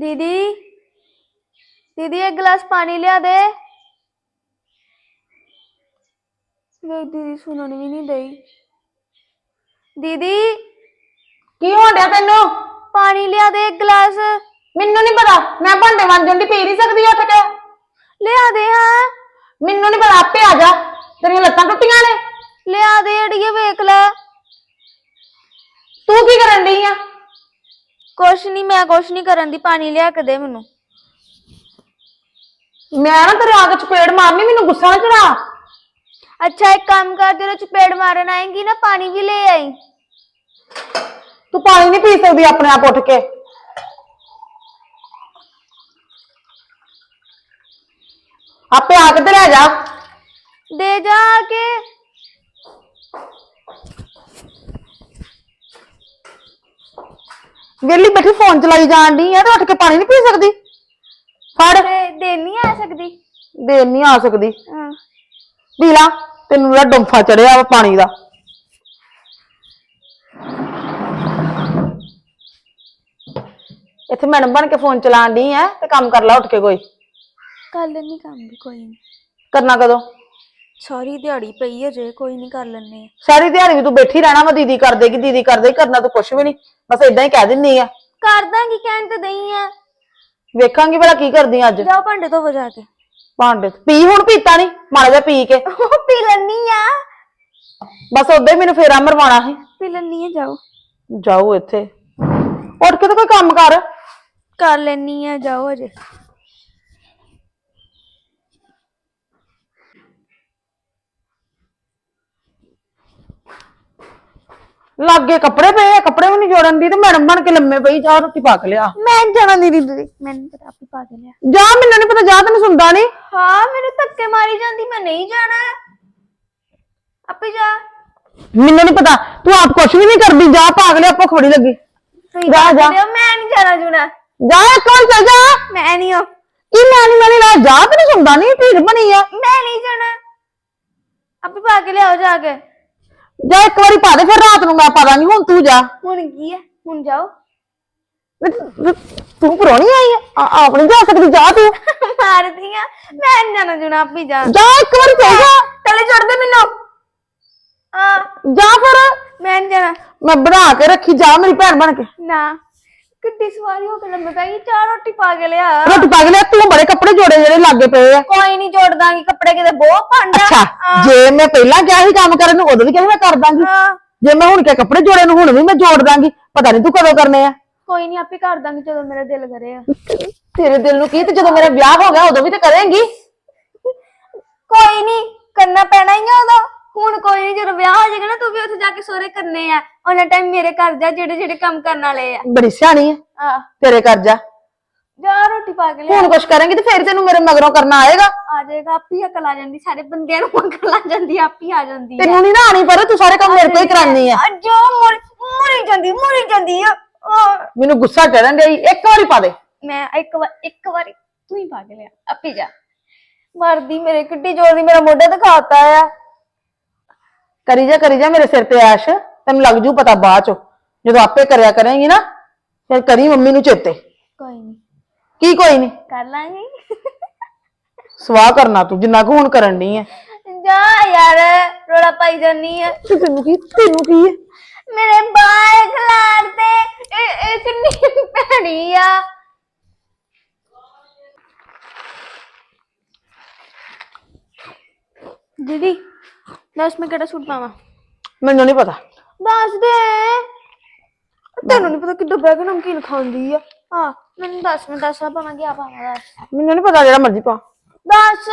ਦੀਦੀ ਦੀਦੀ ਇੱਕ ਗਲਾਸ ਪਾਣੀ ਲਿਆ ਦੇ। ਵੇ ਦੀਦੀ ਸੁਣਨ ਵੀ ਨਹੀਂ ਦਈ। ਦੀਦੀ ਕੀ ਹੋਣ ਡਿਆ ਤੈਨੂੰ? ਪਾਣੀ ਲਿਆ ਦੇ ਇੱਕ ਗਲਾਸ। ਮੈਨੂੰ ਨਹੀਂ ਪਤਾ ਮੈਂ ਭਾਂਡੇ ਵੰਡ ਜਾਂਦੀ ਪੀ ਨਹੀਂ ਸਕਦੀ ਉੱਠ ਕੇ। ਲਿਆ ਦੇ ਹਾਂ। ਮੈਨੂੰ ਨਹੀਂ ਪਤਾ ਆਪੇ ਆ ਜਾ। ਤੇਰੀਆਂ ਲੱਤਾਂ ਟੁੱਟੀਆਂ ਨੇ। ਲਿਆ ਦੇ ਅੜੀਏ ਵੇਖ ਲੈ। ਤੂੰ ਕੀ ਕਰਨ ਡਈ ਆ? ਕੁਛ ਨਹੀਂ ਮੈਂ ਕੁਛ ਨਹੀਂ ਕਰਨ ਦੀ ਪਾਣੀ ਲਿਆ ਕੇ ਦੇ ਮੈਨੂੰ। ਮੈਂ ਨਾ ਤੇਰੇ ਆਗ ਚਪੇੜ ਮਾਰਨੀ ਮੈਨੂੰ ਗੁੱਸਾ ਨਾ ਚੜਾ ਅੱਛਾ ਇੱਕ ਕੰਮ ਕਰ ਜਦੋਂ ਚਪੇੜ ਮਾਰਨ ਆਏਂਗੀ ਨਾ ਪਾਣੀ ਵੀ ਲੈ ਆਈ। ਤੂੰ ਪਾਣੀ ਨਹੀਂ ਪੀ ਸਕਦੀ ਆਪਣੇ ਆਪ ਉੱਠ ਕੇ। ਆਪੇ ਆ ਕੇ ਤੇ ਲੈ ਜਾ। ਦੇ ਜਾ ਕੇ। ਵਿਹਲੀ ਬੈਠੀ ਫੋਨ ਚਲਾਈ ਜਾਣ ਡਈ ਆ ਤੇ ਉੱਠ ਕੇ ਪਾਣੀ ਨਹੀਂ ਪੀ ਸਕਦੀ। ਫੜ। ਦੇ ਨਹੀਂ ਆ ਸਕਦੀ? ਦੇਣ ਨਹੀਂ ਆ ਸਕਦੀ। ਹਾਂ। ਪੀ ਤੈਨੂੰ ਜਿਹੜਾ ਡੰਫਾ ਚੜਿਆ ਵਾ ਪਾਣੀ ਦਾ। ਇੱਥੇ ਮੈਡਮ ਬਣ ਕੇ ਫੋਨ ਚਲਾਣ ਡਈ ਆ ਤੇ ਕੰਮ ਕਰ ਲੈ ਉੱਠ ਕੇ ਕੋਈ। ਕੱਲ ਨਹੀਂ ਕੰਮ ਵੀ ਕੋਈ ਨਹੀਂ ਕਰਨਾ ਕਦੋਂ? ਸਾਰੀ ਦਿਹਾੜੀ ਪਈ ਹੈ ਜੇ ਕੋਈ ਨਹੀਂ ਕਰ ਲੈਣੇ ਸਾਰੀ ਦਿਹਾੜੀ ਵੀ ਤੂੰ ਬੈਠੀ ਰਹਿਣਾ ਵਾ ਦੀਦੀ ਕਰ ਦੇਗੀ ਦੀਦੀ ਕਰ ਦੇਗੀ ਕਰਨਾ ਤੂੰ ਕੁਛ ਵੀ ਨਹੀਂ ਬਸ ਇਦਾਂ ਹੀ ਕਹਿ ਦਿੰਨੀ ਆ। ਕਰ ਦਾਂਗੀ ਕਹਿਣ ਤੇ ਦਈ ਆ? ਵੇਖਾਂਗੀ ਭਲਾ ਕੀ ਕਰਦੀ ਆਂ ਅੱਜ। ਜਾਓ ਭਾਂਡੇ ਧੋਵੋ ਜਾ ਕੇ। ਭਾਂਡੇ ਪੀ ਹੁਣ ਪੀਤਾ ਨਹੀਂ ਮਾੜਾ ਜਿਹਾ ਪੀ ਕੇ। ਉਹ ਪੀ ਲੈਣੀ ਆ। ਬਸ ਉਦਾਂ ਹੀ ਮੈਨੂੰ ਫੇਰਾ ਮਰਵਾਣਾ ਸੀ। ਪੀ ਲੈਣੀ ਆ ਜਾਓ। ਜਾਓ ਇੱਥੇ। ਉੱਠ ਕੇ ਤਾਂ ਕੋਈ ਕੰਮ ਕਰ। ਕਰ ਲੈਣੀ ਆ ਜਾਓ ਅਜੇ। ਲਾਗੇ ਕੱਪੜੇ ਪਏ ਆ ਕੱਪੜੇ ਵੀ ਨਹੀਂ ਜੋੜਨ ਦੀ ਤੇ ਮੈਡਮ ਬਣ ਕੇ ਲੰਮੇ ਪਈ ਜਾ ਰੋਟੀ ਪਾ ਕੇ ਲਿਆ। ਮੈਂ ਨੀ ਜਾਣਾ ਦੀਦੀ ਦੀਦੀ ਮੈਨੂੰ ਪਤਾ ਆਪੀ ਪਾ ਕੇ ਲਿਆ। ਜਾ ਮੈਨੂੰ ਨਹੀਂ ਪਤਾ ਜਾ ਤੈਨੂੰ ਸੁਣਦਾ ਨਹੀਂ ਹਾਂ ਮੈਨੂੰ ਧੱਕੇ ਮਾਰੀ ਜਾਂਦੀ ਮੈਂ ਨਹੀਂ ਜਾਣਾ। ਆਪੇ ਜਾ। ਮੈਨੂੰ ਨਹੀਂ ਪਤਾ ਤੂੰ ਆਪ ਕੁਛ ਵੀ ਨਹੀਂ ਕਰਦੀ ਜਾ ਭਾਗ ਲਿਆ ਭੁੱਖ ਬੜੀ ਲੱਗੀ। ਤੁਸੀਂ ਜਾ, ਜਾ। ਮੈਂ ਨਹੀਂ ਜਾਣਾ ਜੁਣਾ। ਜਾ ਵਾਰ ਚੱਲ ਜਾ। ਮੈਂ ਨਹੀਂ ਹੋ ਕੀ ਮੈਂ ਨਹੀਂ ਮੈਂ ਲਾ ਜਾ ਤੈਨੂੰ ਸੁਣਦਾ ਨਹੀਂ ਢੀਡ ਬਣੀ ਆ। ਮੈਂ ਨਹੀਂ ਜਾਣਾ। ਆਪੇ ਪਾ ਕੇ ਲਿਆਓ ਜਾ ਕੇ। ਜਾ ਇੱਕ ਵਾਰੀ ਪਾ ਦੇ ਫਿਰ ਰਾਤ ਨੂੰ ਮੈਂ ਪਾ ਦਾਂਗੀ ਹੁਣ ਤੂੰ ਜਾ। ਹੁਣ ਕੀ ਹੈ? ਹੁਣ ਜਾਓ। ਤੂੰ ਪਰੋਣੀ ਆਈ ਆ ਆ- ਆਪ ਨਹੀਂ ਜਾ ਸਕਦੀ ਜਾ ਤੂੰ। ਮਾਰਦੀ ਆ। ਮੈਂ ਨੀ ਜਾਣਾ ਆਪੇ ਜਾ। ਜਾ ਇੱਕ ਵਾਰੀ ਚੱਲ ਜਾ। ਤਲੇ ਛੱਡ ਦੇ ਮੈਨੂੰ। ਹਾਂ ਜਾ ਫਿਰ। ਮੈਂ ਨੀ ਜਾਣਾ। ਮੈਂ ਬਣਾ ਕੇ ਰੱਖੀ ਜਾ ਮੇਰੀ ਭੈਣ ਬਣ ਕੇ। ਨਾ। ਕਿੱਡੀ ਸਵਾਰੀ ਹੋ ਕੇ ਲੰਮੇ ਪੈ ਗਈ ਚਾਰ ਰੋਟੀ ਪਾ ਕੇ ਲਿਆ। ਰੋਟੀ ਪਾ ਕੇ ਲਿਆ ਤੂੰ ਬੜੇ ਕੱਪੜੇ ਜੋੜੇ ਜਿਹੜੇ ਲਾਗੇ ਪਏ ਆ। ਕੋਈ ਨਹੀਂ ਜੋੜ ਦਾਂਗੀ ਕੱਪੜੇ ਕਿਤੇ ਬਹੁਤ ਭਾਂਡਾ ਅੱਛਾ ਜੇ ਮੈਂ ਪਹਿਲਾਂ ਕਿਹਾ ਸੀ ਕੰਮ ਕਰਨ ਨੂੰ ਉਦੋਂ ਵੀ ਕਿਹਾ ਮੈਂ ਕਰ ਦਾਂਗੀ। ਹਾਂ। ਜੇ ਮੈਂ ਹੁਣ ਕਿਹਾ ਕੱਪੜੇ ਜੋੜੇ ਨੂੰ ਹੁਣ ਵੀ ਮੈਂ ਜੋੜ ਦਾਂਗੀ। ਪਤਾ ਨਹੀਂ ਤੂੰ ਕਦੋਂ ਕਰਨੇ ਆ। ਕੋਈ ਨਹੀਂ ਆਪੇ ਕਰ ਦਾਂਗੀ ਜਦੋਂ ਮੇਰਾ ਦਿਲ ਕਰੇ ਤੇਰੇ ਦਿਲ ਨੂੰ ਕੀ ਤੇ ਜਦੋਂ ਮੇਰਾ ਵਿਆਹ ਹੋ ਗਿਆ ਉਦੋਂ ਵੀ ਤੇ ਕਰੇਂਗੀ। ਕੋਈ ਨਹੀਂ ਕਰਨਾ ਪੈਣਾ ਹੀ ਆ ਉਦੋਂ। ਹੁਣ ਕੋਈ ਨਹੀਂ ਜਦੋਂ ਵਿਆਹ ਹੋ ਜਾਏਗਾ ਨਾ ਤੂੰ ਵੀ ਉੱਥੇ ਜਾ ਕੇ ਸੋਰੇ ਕਰਨੇ ਆ। ਉਹਨਾਂ ਟਾਈਮ ਮੇਰੇ ਘਰ ਜਾ ਜਿਹੜੇ ਜਿਹੜੇ ਕੰਮ ਕਰਨ ਵਾਲੇ ਆ। ਬੜੀ ਸਿਆਣੀ ਹੈ ਆ ਤੇਰੇ ਕਰ ਜਾ। ਜਾ ਰੋਟੀ ਪਾ ਕੇ ਲਿਆ। ਹੁਣ ਕੁਛ ਕਰੇਂਗੀ ਤੇ ਫੇਰ ਤੈਨੂੰ ਮੇਰੇ ਮਗਰੋਂ ਕਰਨਾ ਆਏਗਾ। ਆ ਜਾਏਗਾ ਆਪੀ ਅਕਲ ਆ ਜਾਂਦੀ ਸਾਰੇ ਬੰਦਿਆਂ ਨੂੰ ਅਕਲ ਆ ਜਾਂਦੀ ਆਪੀ ਆ ਜਾਂਦੀ ਆ। ਤੈਨੂੰ ਨਹੀਂ ਨਾ ਆਣੀ ਪਰ ਤੂੰ ਸਾਰੇ ਕੰਮ ਮੇਰੇ ਤੋਂ ਹੀ ਕਰਾਨੀ ਆ। ਆ ਜੋ ਮੁਰ ਮੁਰੀ ਜਾਂਦੀ ਮੁਰੀ ਜਾਂਦੀ ਆ। ਆ। ਮੈਨੂੰ ਗੁੱਸਾ ਚੜਨ ਡਈ ਇੱਕ ਵਾਰੀ ਪਾ ਦੇ। ਮੈਂ ਇੱਕ ਵਾਰ ਇੱਕ ਵਾਰੀ ਤੂੰ ਹੀ ਪਾ ਕੇ ਲਿਆ ਆਪੀ ਜਾ। ਮਰਦੀ ਮੇਰੇ ਕਿੱਡੀ ਜ਼ੋਰ ਦੀ ਮੇਰਾ ਮੋਢਾ ਦਿਖਾਤਾ ਆ। ਕਰੀ ਜਾ ਕਰੀ ਜਾ ਮੇਰੇ ਸਿਰ ਤੇ ਐਸ਼। ਤੈਨੂੰ ਲੱਗ ਜੂ ਪਤਾ ਬਾਅਦ ਚ। ਜਦੋਂ ਆਪੇ ਕਰਿਆ ਕਰੇਂਗੀ ਨਾ ਫਿਰ ਕਰੀ ਮੰਮੀ ਨੂੰ ਚੇਤੇ। ਕੋਈ ਨਹੀਂ ਕੀ ਕੋਈ ਨਹੀਂ ਕਰ ਲਾਂਗੇ। ਸਵਾਹ ਕਰਨਾ ਤੂੰ ਜਿੰਨਾ ਕੁ ਹੁਣ ਕਰਨ ਡਈ ਐ। ਜਾ ਯਾਰ ਰੋਲਾ ਪਾਈ ਜਾਨੀ ਤੇ ਤੈਨੂੰ ਕੀ ਤੈਨੂੰ ਕੀ ਹੈ ਮੇਰੇ ਬਾਲ ਖਲਾਰ ਤੇ ਇਹ ਇਹ ਕਿੰਨੀ ਭੈੜੀ ਆ। ਦੀਦੀ ਦੱਸ ਮੈਂ ਕਿਹੜਾ ਸੂਟ ਪਾਵਾਂ? ਮੈਨੂੰ ਨਹੀਂ ਪਤਾ। ਦੱਸ ਦੇ ਤੈਨੂੰ ਨਹੀਂ ਪਤਾ ਕਿੱਦਾਂ ਬਹਿ ਕੇ ਨਮਕੀਨ ਖਾਂਦੀ ਆ। ਹਾਂ ਮੈਨੂੰ ਦੱਸ ਮੈਂ ਦੱਸ ਪਾਵਾਂ ਕੀ ਪਾਵਾਂ ਦੱਸ। ਮੈਨੂੰ ਨਹੀਂ ਪਤਾ ਜਿਹੜਾ ਮਰਜ਼ੀ ਪਾ। ਦੱਸ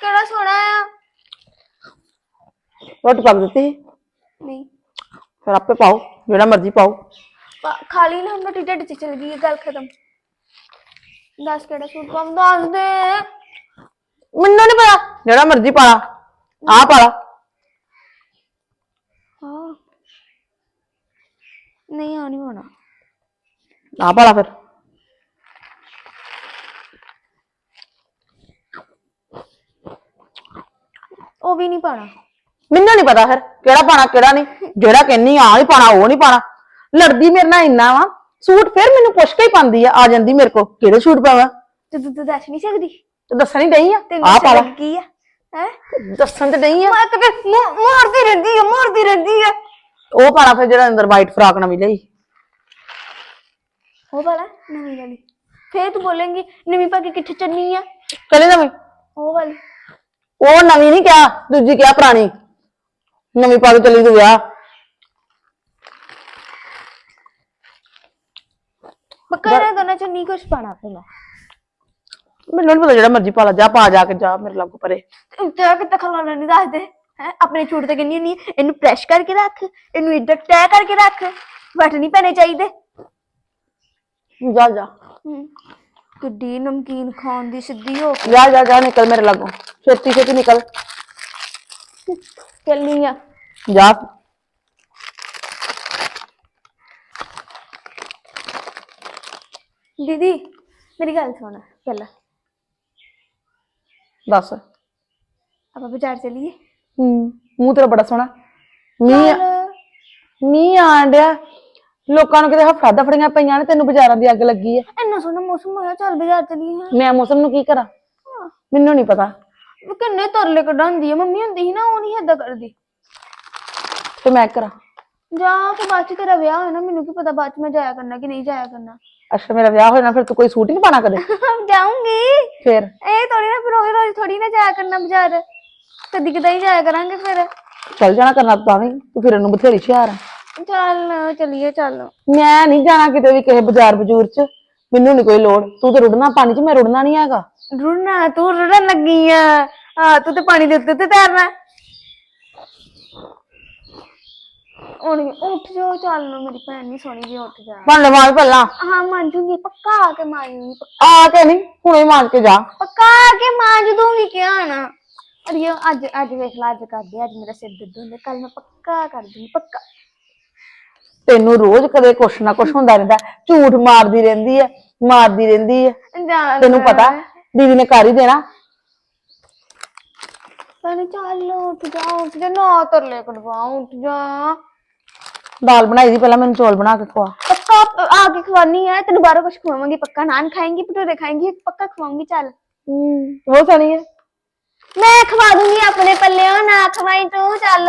ਕਿਹੜਾ ਸੋਹਣਾ ਆ? ਰੋਟੀ ਪੱਕ ਦਿੱਤੀ ਨਹੀਂ। ਫਿਰ ਆਪੇ ਪਾਓ ਜਿਹੜਾ ਮਰਜ਼ੀ ਪਾਓ। ਪਾ- ਖਾਲੀ ਨਾ ਹੁੰਦਾ ਢਿੱਡ ਚ ਚਲ ਗਈ ਗੱਲ ਖਤਮ। ਦੱਸ ਕਿਹੜਾ ਸੂਟ ਪਾਵਾਂ ਦੱਸ ਦੇ। ਮੈਨੂੰ ਨਹੀਂ ਪਤਾ ਜਿਹੜਾ ਮਰਜ਼ੀ ਪਾ ਲਾ ਆ ਪਾ ਲਾ ਹਾਂ ਨਹੀਂ ਆ ਨਹੀਂ ਹੋਣਾ। ਲਾ ਫਿਰ। ਉਹ ਵੀ ਨਹੀਂ ਪਾਣਾ। ਮੈਨੂੰ ਨਹੀਂ ਪਤਾ ਫਿਰ ਕਿਹੜਾ ਪਾਣਾ ਕਿਹੜਾ ਨਹੀਂ। ਜਿਹੜਾ ਕਹਿੰਨੀ ਆ ਹੀ ਪਾਣਾ ਉਹ ਨਹੀਂ ਪਾਣਾ। ਲੜਦੀ ਮੇਰੇ ਨਾਲ ਇੰਨਾ ਵਾ ਸੂਟ ਫਿਰ ਮੈਨੂੰ ਪੁੱਛ ਕੇ ਹੀ ਪਾਉਂਦੀ ਆ ਆ ਜਾਂਦੀ ਮੇਰੇ ਕੋ ਕਿਹੜੇ ਸੂਟ ਪਾਵਾਂ। ਤੇ ਤੂੰ ਤੂੰ ਦੱਸ ਨਹੀਂ ਸਕਦੀ? ਤੇ ਦੱਸਣ ਹੀ ਡਈ ਆ ਆ ਪਾ ਲਾ ਸਮਝ ਕੀ ਆ ਹੈ? ਦੱਸਣ ਤੇ ਡਈ ਆ। ਮੈਂ ਤਾਂ ਮਾਰਦੀ ਰਹਿੰਦੀ ਆ ਮਾਰਦੀ ਰਹਿੰਦੀ ਆ। ਉਹ ਪਾਣਾ ਫਿਰ ਜਿਹੜਾ ਅੰਦਰ ਵਾਈਟ ਫਰਾਕ ਨਵੀਂ ਲਈ। ਉਹ ਵਾਲਾ ਨਵੀਂ ਵਾਲੀ। ਫੇਰ ਤੂੰ ਬੋਲੇਂਗੀ ਨਵੀਂ ਪਾ ਕੇ ਕਿੱਥੇ ਚੱਲਣੀ ਆ? ਕਹਿੰਦੇ ਨਵੀਂ। ਉਹ ਵਾਲੀ। ਉਹ ਨਵੀਂ ਨਹੀਂ ਕਿਹਾ ਦੂਜੀ ਕਿਹਾ ਪੁਰਾਣੀ। ਨਵੀਂ ਪਾ ਕੇ ਚੱਲੀ ਤੂੰ ਵਿਆਹ। ਪੱਕਾ ਨਾ ਦੋਨਾਂ ਚ ਨਹੀਂ ਕੁਝ ਪਾਣਾ ਪਹਿਲਾਂ ਮੈਨੂੰ ਨਹੀਂ ਪਤਾ ਜਿਹੜਾ ਮਰਜ਼ੀ ਪਾ ਲਾ ਜਾ ਪਾ ਜਾ ਕੇ ਜਾ ਮੇਰੇ ਲਾਗੂ ਪਰੇ। ਤੇ ਕਿੱਥੇ ਖਲਾਣਾ ਨਹੀਂ ਦੱਸਦੇ। ਹੈ? ਆਪਣੇ ਛੂਟ ਤੇ ਕਿੰਨੀ ਨਹੀਂ ਇਹਨੂੰ ਪ੍ਰੈਸ਼ ਕਰਕੇ ਰੱਖ ਇਹਨੂੰ ਇੱਧਰ ਟੈ ਕਰਕੇ ਰੱਖ ਵੱਟ ਨਹੀਂ ਪੈਣੇ ਚਾਹੀਦੇ। ਜਾ ਜਾ। ਹਮ, ਕਿੱਡੀ ਨਮਕੀਨ ਖਾਣ ਦੀ ਸਿੱਧੀ ਹੋ। ਜਾ ਜਾ ਜਾ ਨਿਕਲ ਮੇਰੇ ਲਾਗੋਂ। ਛੇਤੀ ਛੇਤੀ ਨਿਕਲ। ਚੱਲਨੀ ਆ। ਜਾ। ਦੀਦੀ ਮੇਰੀ ਗੱਲ ਸੁਣ ਪਹਿਲਾਂ। ਦੱਸ। ਆਪਾਂ ਬਾਜ਼ਾਰ ਚੱਲੀਏ। ਹੂੰ। ਮੂੰਹ ਤੇਰਾ ਬੜਾ ਸੋਹਣਾ। ਮੀਂਹ ਚੱਲ। ਮੀਂਹ ਆਣ ਡਿਆ। ਲੋਕਾਂ ਨੂੰ ਕਿਤੇ ਹਫੜਾ ਦਫੜੀਆਂ ਪਈਆਂ ਨੇ ਤੈਨੂੰ ਬਾਜ਼ਾਰਾਂ ਦੀ ਅੱਗ ਲੱਗੀ ਐ। ਇੰਨਾ ਸੋਹਣਾ ਮੌਸਮ ਹੋਇਆ ਚੱਲ ਬਾਜ਼ਾਰ ਚੱਲੀਏ। ਹਾਂ ਮੈਂ ਮੌਸਮ ਨੂੰ ਕੀ ਕਰਾਂ? ਮੈਨੂੰ ਨਹੀਂ ਪਤਾ। ਉਹ ਕਿੰਨੇ ਤਰਲੇ ਕਢਾਉਂਦੀ ਆ ਮੰਮੀ ਹੁੰਦੀ ਸੀ ਨਾ ਉਹ ਨਹੀਂ ਏਦਾਂ ਕਰਦੀ। ਤੇ ਮੈਂ ਕਰਾਂ? ਜਾ ਕੇ ਬਾਅਦ ਚ ਤੇਰਾ ਵਿਆਹ ਹੋਇਆ ਨਾ ਮੈਨੂੰ ਕੀ ਪਤਾ ਬਾਅਦ ਚ ਮੈਂ ਜਾਇਆ ਕਰਨਾ ਕਿ ਨਹੀਂ ਜਾਇਆ ਕਰਨਾ। ਅੱਛਾ ਮੇਰਾ ਵਿਆਹ ਹੋਇਆ ਨਾ ਫਿਰ ਤੂੰ ਕੋਈ ਸੂਟ ਹੀ ਨਹੀਂ ਪਾਣਾ ਕਦੇ? ਜਾਊਂਗੀ। ਫਿਰ? ਇਹ ਥੋੜੀ ਨਾ ਫਿਰ ਰੋਜ਼ ਰੋਜ਼ ਥੋੜੀ ਨਾ ਜਾਇਆ ਕਰਨਾ ਬਾਜ਼ਾਰ। ਕਦੀ ਕਦਾਈ ਜਾਇਆ ਕਰਾਂਗੇ ਫਿਰ। ਚੱਲ ਜਾਣਾ ਕਰਨਾ ਤਾਂ ਵੀ ਤੂੰ ਫਿਰ ਇਹਨੂੰ ਬਥੇਰੀ ਹੁਸ਼ਿਆਰ ਆ। ਚੱਲ ਚੱਲੀਏ ਚੱਲ। ਮੈਂ ਨਹੀਂ ਜਾਣਾ ਕਿਤੇ ਵੀ ਕਿਸੇ ਬਾਜ਼ਾਰ ਬਜੂਰ ਚ ਮੈਨੂੰ ਨਹੀਂ ਕੋਈ ਲੋੜ। ਤੂੰ ਤੇ ਰੁੜਨਾ ਪਾਣੀ ਚ ਮੈਂ ਰੁੜਨਾ ਨਹੀਂ ਹੈਗਾ। ਰੁੜਨਾ ਤੂੰ ਰੁੜਨ ਲੱਗੀ ਆ। ਆ ਤੂੰ ਤੇ ਪਾਣੀ ਦੇ ਉੱਤੇ ਤੇ ਤੈਰਨਾ। ਹੁਣ ਉੱਠ ਜਾ ਚੱਲ ਮੇਰੀ ਭੈਣ ਨਹੀਂ ਸੋਣੀ ਜੀ ਉੱਠ ਜਾ। ਮੰਨ ਲੈ ਮਾਂ ਪਹਿਲਾਂ। ਹਾਂ ਮੰਨ ਜੂਗੀ ਪੱਕਾ ਆ ਕੇ ਜੂਗੀ ਪੱਕਾ। ਆ ਕੇ ਨਹੀਂ ਹੁਣੇ ਮਾਰ ਕੇ ਜਾ। ਪੱਕਾ ਆ ਕੇ ਮੰਨ ਦੂੰਗੀ ਕਿਹਾ ਨਾ। ਅਰੇ ਅੱਜ ਅੱਜ ਵੇਖ ਲਾ ਅੱਜ ਕਰਦੇ ਅੱਜ ਮੇਰਾ ਸਿਰ ਦਰਦ ਹੁੰਦਾ ਕੱਲ ਮੈਂ ਪੱਕਾ ਕਰ ਦੂੰਗੀ ਪੱਕਾ। ਤੈਨੂੰ ਰੋਜ਼ ਕਦੇ ਕੁਛ ਨਾ ਕੁਛ ਹੁੰਦਾ ਰਹਿੰਦਾ ਝੂਠ ਮਾਰਦੀ ਰਹਿੰਦੀ ਹੈ ਮਾਰਦੀ ਰਹਿੰਦੀ ਚੱਲ ਤੈਨੂੰ ਪਤਾ ਦੀਦੀ ਨੇ ਕਰ ਹੀ ਦੇਣਾ। ਚੱਲ ਚੱਲ ਉੱਠ ਜਾ ਉੱਠ ਜਾ ਨਾ ਤਰਲੇ ਕਢਵਾ ਉੱਠ ਜਾ। ਦਾਲ ਬਣਾਈ ਦੀ ਪਹਿਲਾਂ ਮੈਨੂੰ ਚੌਲ ਬਣਾ ਕੇ ਖਵਾ। ਪੱਕਾ ਆ ਕੇ ਖਵਾਨੀ ਹੈ ਤੈਨੂੰ ਬਾਹਰੋਂ ਕੁਝ ਖਵਾਵਾਂਗੀ ਪੱਕਾ ਨਾਨ ਖਾਏਂਗੀ ਭਟੂਰੇ ਖਾਏਂਗੀ ਪੱਕਾ ਖਵਾਉਂਗੀ ਚੱਲ। ਉਹ ਸਣੀ ਹੈ ਮੈਂ ਖਵਾ ਦੂੰਗੀ ਆਪਣੇ ਪੱਲਿਓ ਨਾ ਖਵਾਈ ਤੂੰ ਚੱਲ।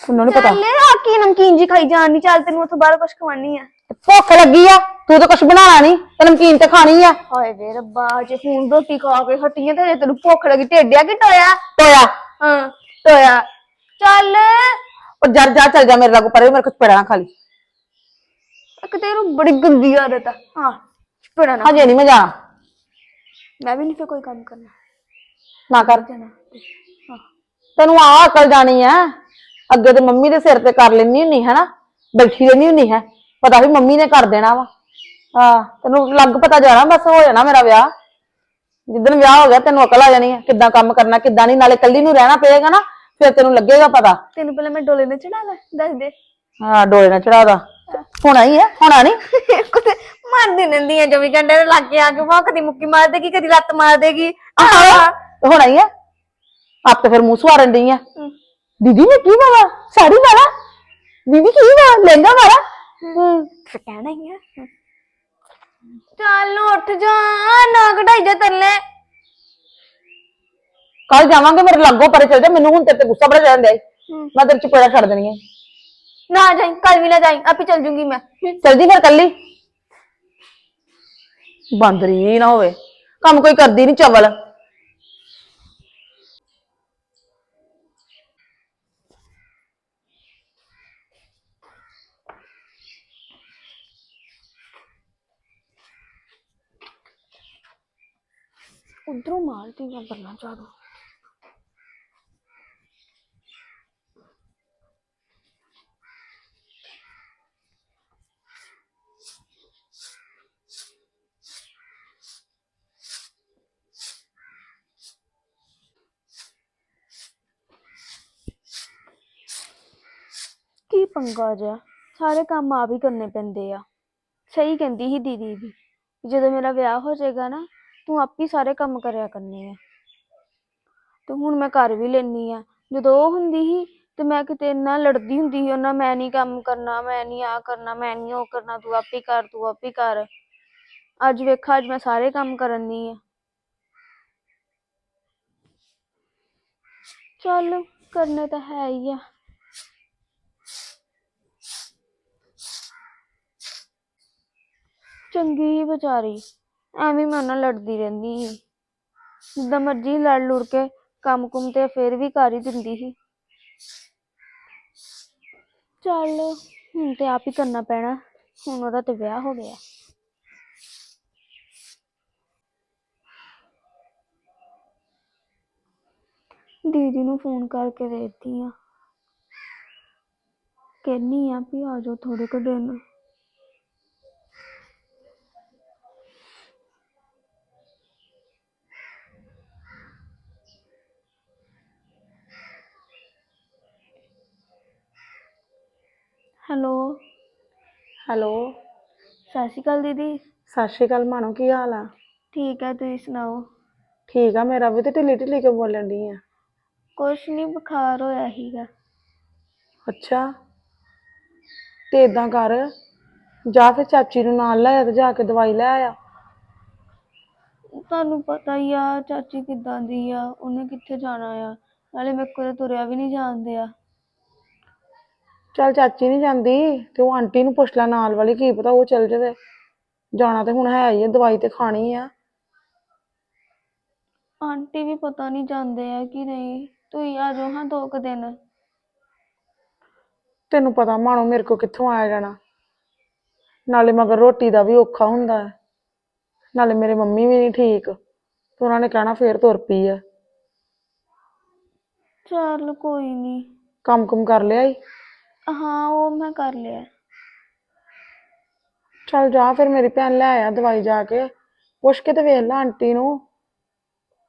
ਤੈਨੂੰ ਨਹੀਂ ਪਤਾ। ਚੱਲ ਆ ਕੀ ਨਮਕੀਨ ਜੀ ਖਾਈ ਜਾਣੀ ਚੱਲ ਤੈਨੂੰ ਉੱਥੋਂ ਬਾਹਰੋਂ ਕੁਝ ਖਵਾਨੀ ਆ। ਭੁੱਖ ਲੱਗੀ ਆ ਤੂੰ ਤਾਂ ਕੁਛ ਬਣਾਉਣਾ ਨਹੀਂ ਤੇ ਨਮਕੀਨ ਤੇ ਖਾਣੀ ਆ। ਹਾਏ ਵੇ ਰੱਬਾ ਜੇ ਹੁਣ ਰੋਟੀ ਖਾ ਕੇ ਹਟੀਆਂ ਤੇ ਹਜੇ ਤੈਨੂੰ ਭੁੱਖ ਲੱਗੀ ਢੇਡਿਆ ਕਿ ਟੋਇਆ? ਟੋਇਆ। ਹਾਂ ਟੋਇਆ। ਚੱਲ। ਉਹ ਜਰ ਜਾ ਚੱਲ ਜਾ ਮੇਰੇ ਲਾਗੋਂ ਪਰੇ ਮੇਰੇ ਕੁਝ ਪੜਾ ਖਾ ਲਈ। ਇੱਕ ਤੈਨੂੰ ਬੜੀ ਗੰਦੀ ਆਦਤ ਆ। ਹਾਂ ਪੜਾ ਨਾ ਹਜੇ ਨਹੀਂ ਮੈਂ ਜਾਣਾ। ਮੈਂ ਵੀ ਨਹੀਂ ਫੇ ਕੋਈ ਕੰਮ ਕਰਨਾ। ਨਾ ਕਰ ਹਾਂ। ਤੈਨੂੰ ਆ ਅਕਲ ਜਾਣੀ ਆ ਅੱਗੇ ਤੇ ਮੰਮੀ ਦੇ ਸਿਰ ਤੇ ਕਰ ਲੈਣੀ ਹੁੰਨੀ ਹੈ ਨਾ ਬੈਠੀ ਰਹਿਣੀ ਹੁੰਨੀ ਹੈ। ਪਤਾ ਵੀ ਮੰਮੀ ਨੇ ਕਰ ਦੇਣਾ ਵਾ। ਹਾਂ ਤੈਨੂੰ ਲੱਗ ਪਤਾ ਜਾਣਾ ਬਸ ਹੋ ਜਾਣਾ ਮੇਰਾ ਵਿਆਹ। ਜਿੱਦਣ ਵਿਆਹ ਹੋ ਗਿਆ ਤੈਨੂੰ ਅਕਲ ਆ ਜਾਣੀ ਹੈ। ਕਿੱਦਾਂ ਕੰਮ ਕਰਨਾ ਕਿੱਦਾਂ ਨਹੀਂ ਨਾਲੇ ਕੱਲੀ ਨੂੰ ਰਹਿਣਾ ਪਏਗਾ ਨਾ ਫਿਰ ਤੈਨੂੰ ਲੱਗੇਗਾ ਪਤਾ। ਤੈਨੂੰ ਪਹਿਲਾਂ ਮੈਂ ਡੋਲੇ ਨੇ ਚੜਾ ਲਾ ਦੱਸ ਦੇ। ਹਾਂ ਡੋਲੇ ਨਾਲ ਚੜਾਦਾ ਹੋਣਾ ਹੀ ਹੈ ਹੋਣਾ ਨਹੀਂ। ਕੁੱਤੇ ਮਾਰਦੀ ਰਹਿੰਦੀ ਆ 24 ਘੰਟੇ ਲੱਗ ਕੇ ਆ ਕੇ ਉਹ ਕਦੀ ਮੁੱਕੀ ਮਾਰ ਦੇਗੀ ਕਦੀ ਲੱਤ ਮਾਰ ਦੇਗੀ ਹੋਣਾ ਹੀ ਹੈ ਆਪ ਤੇ ਫਿਰ ਮੂੰਹ ਸਵਾਰਨ ਡਈ ਆ। ਦੀਦੀ ਨੇ ਕੀ ਵਾਲਾ ਸਾੜੀ ਵਾਲਾ ਦੀਦੀ ਕੀ ਵਾਲਾ ਲਹਿੰਗਾ ਵਾਲਾ ਕਹਿਣਾ ਹੀ ਆ। ਚੱਲ ਉੱਠ ਜਾ ਨਾ ਘਟਾਈ ਜਾ ਤੱਲੇ ਕੱਲ ਜਾਵਾਂਗੇ ਮੇਰੇ ਲਾਗੋਂ ਪਰੇ ਚੱਲ ਜਾ। ਮੈਨੂੰ ਹੁਣ ਤੇਰੇ ਤੇ ਗੁੱਸਾ ਬੜਾ ਜਾਂਦਾ ਮੈਂ ਤੇਰੇ ਚਪੇੜਾ ਛੱਡ ਦੇਣੀ ਹੈ ਨਾ ਜਾਈ ਕੱਲ ਵੀ ਨਾ ਜਾਈ। ਆਪੇ ਚੱਲ ਜੂੰਗੀ ਮੈਂ। ਚੱਲ ਜੀ ਫਿਰ ਕੱਲੀ। ਬਾਂਦਰੀ ਨਾ ਹੋਵੇ। ਕੰਮ ਕੋਈ ਕਰਦੀ ਨਹੀਂ ਚਵਲ। ਉਧਰੋਂ ਮਾਰਦੀ ਆ ਬੱਲਾ ਝਾੜੂ ਕੀ ਪੰਗਾ ਜਿਹਾ ਸਾਰੇ ਕੰਮ ਆਪ ਹੀ ਕਰਨੇ ਪੈਂਦੇ ਆ ਸਹੀ ਕਹਿੰਦੀ ਸੀ ਦੀਦੀ ਵੀ ਜਦੋਂ ਮੇਰਾ ਵਿਆਹ ਹੋ ਜਾਏਗਾ ਨਾ ਤੂੰ ਆਪ ਹੀ ਸਾਰੇ ਕੰਮ ਕਰਿਆ ਕਰਨੇ ਆ। ਤੇ ਹੁਣ ਮੈਂ ਕਰ ਵੀ ਲੈਣੀ ਆ। ਜਦੋਂ ਉਹ ਹੁੰਦੀ ਸੀ ਤੇ ਮੈਂ ਕਿਤੇ ਇੰਨਾ ਲੜਦੀ ਹੁੰਦੀ ਸੀ, ਉਹਨਾਂ ਮੈਂ ਨਹੀਂ ਕੰਮ ਕਰਨਾ, ਮੈਂ ਨਹੀਂ ਆ ਕਰਨਾ, ਮੈਂ ਨਹੀਂ ਉਹ ਕਰਨਾ, ਤੂੰ ਆਪੇ ਕਰ, ਤੂੰ ਆਪੇ ਕਰ। ਅੱਜ ਵੇਖਾ, ਅੱਜ ਮੈਂ ਸਾਰੇ ਕੰਮ ਕਰਨ ਦੀ ਆ। ਚੱਲ, ਕਰਨੇ ਤਾਂ ਹੈ ਹੀ ਆ। ਚੰਗੀ ਹੀ ਵਿਚਾਰੀ। ਐਵੇਂ ਮੈਂ ਉਹਨਾਂ ਨਾਲ ਲੜਦੀ ਰਹਿੰਦੀ ਸੀ। ਜਿੱਦਾਂ ਮਰਜ਼ੀ ਲੜ ਲੁੜ ਕੇ ਕੰਮ ਕੁਮ ਤੇ ਫਿਰ ਵੀ ਕਰ ਹੀ ਦਿੰਦੀ ਸੀ। ਚੱਲ, ਹੁਣ ਤੇ ਆਪ ਹੀ ਕਰਨਾ ਪੈਣਾ, ਹੁਣ ਉਹਦਾ ਤੇ ਵਿਆਹ ਹੋ ਗਿਆ। ਦੀਦੀ ਨੂੰ ਫੋਨ ਕਰਕੇ ਵੇਖਦੀ ਆ ਕਹਿੰਨੀ ਆ ਵੀ ਆ ਜਾਓ ਥੋੜੇ ਕੁ ਦਿਨ। ਹੈਲੋ। ਹੈਲੋ। ਸਤਿ ਸ਼੍ਰੀ ਅਕਾਲ ਦੀਦੀ। ਸਤਿ ਸ਼੍ਰੀ ਅਕਾਲ ਮਾਣੋ ਕੀ ਹਾਲ ਆ? ਠੀਕ ਹੈ ਤੁਸੀਂ ਸੁਣਾਓ? ਠੀਕ ਆ ਮੇਰਾ ਵੀ ਤੇ ਢਿੱਲੀ ਢਿੱਲੀ ਕਿਉਂ ਬੋਲਣ ਦੀ ਆ? ਕੁਛ ਨਹੀਂ ਬੁਖਾਰ ਹੋਇਆ ਸੀਗਾ। ਅੱਛਾ। ਤੇ ਇਦਾਂ ਕਰ ਜਾ ਫਿਰ ਚਾਚੀ ਨੂੰ ਨਾਲ ਲੈ ਆ ਤੇ ਜਾ ਕੇ ਦਵਾਈ ਲੈ ਆ। ਤੁਹਾਨੂੰ ਪਤਾ ਹੀ ਆ ਚਾਚੀ ਕਿੱਦਾਂ ਦੀ ਆ ਉਹਨੇ ਕਿੱਥੇ ਜਾਣਾ ਆ? ਨਾਲੇ ਮੇਰੇ ਕੋਲ ਤਾਂ ਤੁਰਿਆ ਵੀ ਨਹੀਂ ਜਾਂਦੇ ਆ ਚੱਲ ਚਾਚੀ ਨਹੀਂ ਜਾਂਦੀ ਤੇ ਉਹ ਆਂਟੀ ਨੂੰ ਪੁੱਛ ਲੈ ਨਾਲ ਵਾਲੀ ਕੀ ਪਤਾ ਉਹ ਚੱਲ ਜਾਵੇ। ਜਾਣਾ ਤੇ ਹੁਣ ਹੈ ਹੀ ਆ ਦਵਾਈ ਤੇ ਖਾਣੀ ਆ। ਆਂਟੀ ਵੀ ਪਤਾ ਨਹੀਂ ਜਾਂਦੇ ਆ ਕਿ ਨਹੀਂ। ਤੁਸੀਂ ਆ ਜਾਓ ਹਾਂ ਦੋ ਕੁ ਦਿਨ। ਤੈਨੂੰ ਪਤਾ ਮਾਣੋ ਮੇਰੇ ਕੋ ਕਿੱਥੋਂ ਆਇਆ ਜਾਣਾ। ਨਾਲੇ ਮਗਰ ਰੋਟੀ ਦਾ ਵੀ ਔਖਾ ਹੁੰਦਾ ਹੈ। ਨਾਲੇ ਮੇਰੇ ਮੰਮੀ ਵੀ ਨਹੀਂ ਠੀਕ ਤੇ ਉਹਨਾਂ ਨੇ ਕਹਿਣਾ ਫੇਰ ਤੁਰ ਪਈ ਆ। ਚੱਲ ਕੋਈ ਨਹੀਂ। ਕੰਮ ਕੁਮ ਕਰ ਲਿਆ ਈ? ਹਾਂ ਉਹ ਮੈਂ ਕਰ ਲਿਆ। ਚੱਲ ਜਾ ਫਿਰ ਮੇਰੀ ਭੈਣ ਲੈ ਆ ਦਵਾਈ ਜਾ ਕੇ। ਪੁੱਛ ਕੇ ਤੇ ਵੇਖ ਲੈ ਆਂਟੀ ਨੂੰ।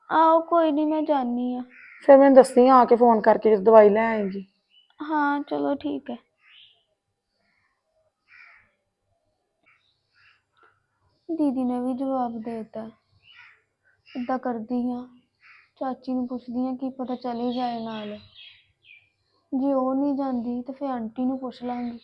ਆਓ ਕੋਈ ਨਹੀਂ ਮੈਂ ਜਾਣੀ ਆ। ਫਿਰ ਮੈਨੂੰ ਦੱਸੀ ਆ ਕੇ ਫੋਨ ਕਰਕੇ ਜਦੋਂ ਦਵਾਈ ਲੈ ਆਏਗੀ। ਹਾਂ ਚਲੋ ਠੀਕ ਹੈ ਦੀਦੀ ਨੇ ਵੀ ਜਵਾਬ ਦੇ ਦਿੱਤਾ। ਏਦਾਂ ਕਰਦੀ ਆ। ਚਾਚੀ ਨੂੰ ਪੁੱਛਦੀ ਆ ਕੀ ਪਤਾ ਚਲੀ ਜਾਏ ਨਾਲ। ਜੇ ਉਹ ਨਹੀਂ ਜਾਂਦੀ ਤਾਂ ਫਿਰ ਆਂਟੀ ਨੂੰ ਪੁੱਛ ਲਾਂਗੀ।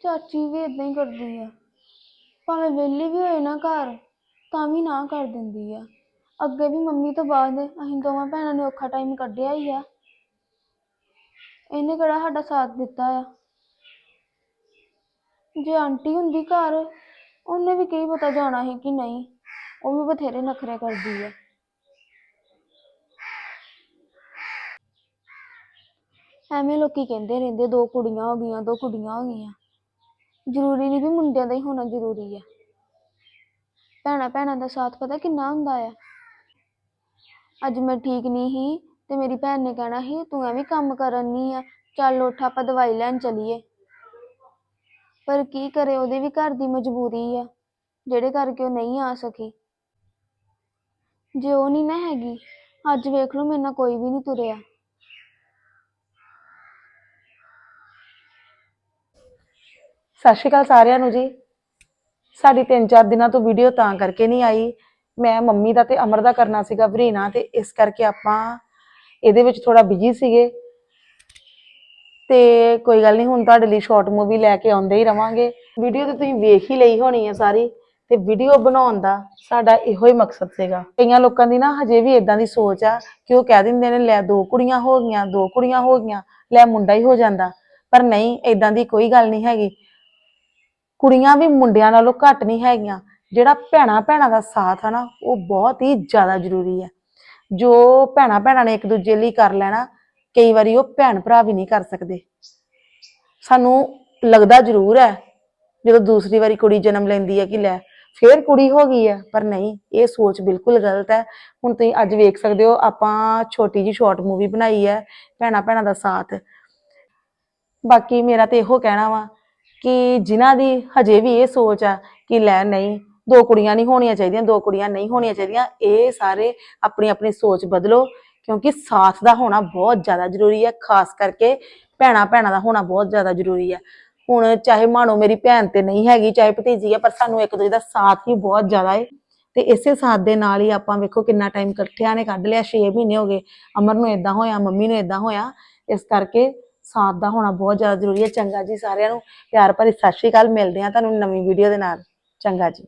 ਚਾਚੀ ਵੀ ਇਦਾਂ ਹੀ ਕਰਦੀ ਆ। ਭਾਵੇਂ ਵਿਹਲੀ ਵੀ ਹੋਏ ਨਾ ਘਰ, ਤਾਂ ਵੀ ਨਾ ਕਰ ਦਿੰਦੀ ਆ। ਅੱਗੇ ਵੀ ਮੰਮੀ ਤੋਂ ਬਾਅਦ ਅਸੀਂ ਦੋਵਾਂ ਭੈਣਾਂ ਨੇ ਔਖਾ ਟਾਈਮ ਕੱਢਿਆ ਹੀ ਆ। ਇਹਨੇ ਕਿਹੜਾ ਸਾਡਾ ਸਾਥ ਦਿੱਤਾ ਆ? ਜੇ ਆਂਟੀ ਹੁੰਦੀ ਘਰ, ਉਹਨੇ ਵੀ ਕੀ ਪਤਾ ਜਾਣਾ ਸੀ ਕਿ ਨਹੀਂ। ਉਹ ਵੀ ਬਥੇਰੇ ਨਖਰੇ ਕਰਦੀ ਆ। ਐਵੇਂ ਲੋਕੀ ਕਹਿੰਦੇ ਰਹਿੰਦੇ, ਦੋ ਕੁੜੀਆਂ ਹੋ ਗਈਆਂ, ਦੋ ਕੁੜੀਆਂ ਹੋ ਗਈਆਂ। ਜ਼ਰੂਰੀ ਨਹੀਂ ਵੀ ਮੁੰਡਿਆਂ ਦਾ ਹੀ ਹੋਣਾ ਜ਼ਰੂਰੀ ਆ। ਭੈਣਾਂ ਭੈਣਾਂ ਦਾ ਸਾਥ ਪਤਾ ਕਿੰਨਾ ਹੁੰਦਾ ਆ। ਅੱਜ ਮੈਂ ਠੀਕ ਨਹੀਂ ਸੀ ਤੇ ਮੇਰੀ ਭੈਣ ਨੇ ਕਹਿਣਾ ਸੀ, ਤੂੰ ਐਵੇਂ ਕੰਮ ਕਰਨ ਨਹੀਂ ਆ, ਚੱਲ ਉੱਠ, ਆਪਾਂ ਦਵਾਈ ਲੈਣ ਚਲੀਏ। ਪਰ ਕੀ ਕਰੇ, ਉਹਦੇ ਵੀ ਘਰ ਦੀ ਮਜਬੂਰੀ ਆ, ਜਿਹੜੇ ਕਰਕੇ ਉਹ ਨਹੀਂ ਆ ਸਕੀ। ਜੇ ਉਹ ਨਹੀਂ ਨਾ ਹੈਗੀ, ਅੱਜ ਵੇਖ ਲਓ ਮੇਰੇ ਨਾਲ ਕੋਈ ਵੀ ਨਹੀਂ ਤੁਰਿਆ। ਸਤਿ ਸ਼੍ਰੀ ਅਕਾਲ ਸਾਰਿਆਂ ਨੂੰ ਜੀ। ਸਾਡੀ 3-4 ਦਿਨਾਂ ਤੋਂ ਵੀਡੀਓ ਤਾਂ ਕਰਕੇ ਨਹੀਂ ਆਈ। ਮੈਂ ਮੰਮੀ ਦਾ ਤੇ ਅਮਰ ਦਾ ਕਰਨਾ ਸੀਗਾ ਵਰੀਨਾ ਤੇ ਇਸ ਕਰਕੇ ਆਪਾਂ ਇਹਦੇ ਵਿੱਚ ਥੋੜਾ ਬਿਜ਼ੀ ਸੀਗੇ। ਤੇ ਕੋਈ ਗੱਲ ਨਹੀਂ, ਹੁਣ ਤੁਹਾਡੇ ਲਈ ਸ਼ਾਰਟ ਮੂਵੀ ਲੈ ਕੇ ਆਉਂਦੇ ਹੀ ਰਵਾਂਗੇ। ਵੀਡੀਓ ਤੇ ਤੁਸੀਂ ਵੇਖ ਹੀ ਲਈ ਹੋਣੀ ਹੈ ਸਾਰੀ। ਤੇ ਵੀਡੀਓ ਬਣਾਉਣ ਦਾ ਸਾਡਾ ਇਹੋ ਹੀ ਮਕਸਦ ਸੀਗਾ। ਕਈਆਂ ਲੋਕਾਂ ਦੀ ਨਾ ਹਜੇ ਵੀ ਇਦਾਂ ਦੀ ਸੋਚ ਆ ਕਿ ਉਹ ਕਹਿ ਦਿੰਦੇ ਨੇ, ਲੈ ਦੋ ਕੁੜੀਆਂ ਹੋ ਗਈਆਂ, ਦੋ ਕੁੜੀਆਂ ਹੋ ਗਈਆਂ, ਲੈ ਮੁੰਡਾ ਹੀ ਹੋ ਜਾਂਦਾ। ਪਰ ਨਹੀਂ ਇਦਾਂ ਦੀ ਕੋਈ ਗੱਲ ਨਹੀਂ ਹੈਗੀ। ਕੁੜੀਆਂ ਵੀ ਮੁੰਡਿਆਂ ਨਾਲੋਂ ਘੱਟ ਨਹੀਂ ਹੈਗੀਆਂ। ਜਿਹੜਾ ਭੈਣਾ ਭੈਣਾ ਦਾ ਸਾਥ ਹੈ ਨਾ, ਉਹ ਬਹੁਤ ਹੀ ਜ਼ਿਆਦਾ ਜ਼ਰੂਰੀ ਹੈ ਜੋ ਭੈਣਾ ਭੈਣਾਂ ਨੇ ਇੱਕ ਦੂਜੇ ਲਈ ਕਰ ਲੈਣਾ, ਕਈ ਵਾਰੀ ਉਹ ਭੈਣ ਭਰਾ ਵੀ ਨਹੀਂ ਕਰ ਸਕਦੇ। ਸਾਨੂੰ ਲੱਗਦਾ ਜ਼ਰੂਰ ਹੈ, ਜਦੋਂ ਦੂਸਰੀ ਵਾਰੀ ਕੁੜੀ ਜਨਮ ਲੈਂਦੀ ਹੈ ਕਿ ਲੈ, ਫੇਰ ਕੁੜੀ ਹੋ ਗਈ ਹੈ, ਪਰ ਨਹੀਂ, ਇਹ ਸੋਚ ਬਿਲਕੁਲ ਗਲਤ ਹੈ। ਹੁਣ ਤੁਸੀਂ ਅੱਜ ਵੇਖ ਸਕਦੇ ਹੋ, ਆਪਾਂ ਛੋਟੀ ਜੀ ਸ਼ਾਰਟ ਮੂਵੀ ਬਣਾਈ ਹੈ ਭੈਣਾ ਭੈਣਾਂ ਦਾ ਸਾਥ। ਬਾਕੀ ਮੇਰਾ ਤੇ ਇਹੋ ਕਹਿਣਾ ਵਾ ਕਿ ਜਿਨ੍ਹਾਂ ਦੀ ਹਜੇ ਵੀ ਇਹ ਸੋਚ ਆ ਕਿ ਲੈ ਨਹੀਂ, ਦੋ ਕੁੜੀਆਂ ਨਹੀਂ ਹੋਣੀਆਂ ਚਾਹੀਦੀਆਂ, ਦੋ ਕੁੜੀਆਂ ਨਹੀਂ ਹੋਣੀਆਂ ਚਾਹੀਦੀਆਂ, ਇਹ ਸਾਰੇ ਆਪਣੀ ਆਪਣੀ ਸੋਚ ਬਦਲੋ, ਕਿਉਂਕਿ ਸਾਥ ਦਾ ਹੋਣਾ ਬਹੁਤ ਜ਼ਿਆਦਾ ਜ਼ਰੂਰੀ ਹੈ ਖਾਸ ਕਰਕੇ ਭੈਣਾ ਭੈਣਾਂ ਦਾ ਹੋਣਾ ਬਹੁਤ ਜ਼ਿਆਦਾ ਜ਼ਰੂਰੀ ਹੈ ਹੁਣ ਚਾਹੇ ਮਾਣੋ ਮੇਰੀ ਭੈਣ ਤੇ ਨਹੀਂ ਹੈਗੀ, ਚਾਹੇ ਭਤੀਜੀ ਹੈ ਪਰ ਸਾਨੂੰ ਇੱਕ ਦੂਜੇ ਦਾ ਸਾਥ ਹੀ ਬਹੁਤ ਜ਼ਿਆਦਾ ਹੈ ਤੇ ਇਸੇ ਸਾਥ ਦੇ ਨਾਲ ਹੀ ਆਪਾਂ ਵੇਖੋ ਕਿੰਨਾ ਟਾਈਮ ਇਕੱਠਿਆਂ ਨੇ ਕੱਢ ਲਿਆ 6 ਮਹੀਨੇ ਹੋ ਗਏ, ਅਮਰ ਨੂੰ ਇਦਾਂ ਹੋਇਆ, ਮੰਮੀ ਨੂੰ ਇਦਾਂ ਹੋਇਆ, ਇਸ ਕਰਕੇ ਸਾਥ ਦਾ ਹੋਣਾ ਬਹੁਤ ਜ਼ਿਆਦਾ ਜ਼ਰੂਰੀ ਹੈ। ਚੰਗਾ ਜੀ ਸਾਰਿਆਂ ਨੂੰ। ਪਿਆਰ ਭਰੀ ਸਤਿ ਸ਼੍ਰੀ ਅਕਾਲ। ਮਿਲਦੇ ਹਾਂ ਤੁਹਾਨੂੰ ਨਵੀਂ ਵੀਡੀਓ ਦੇ ਨਾਲ। ਚੰਗਾ ਜੀ।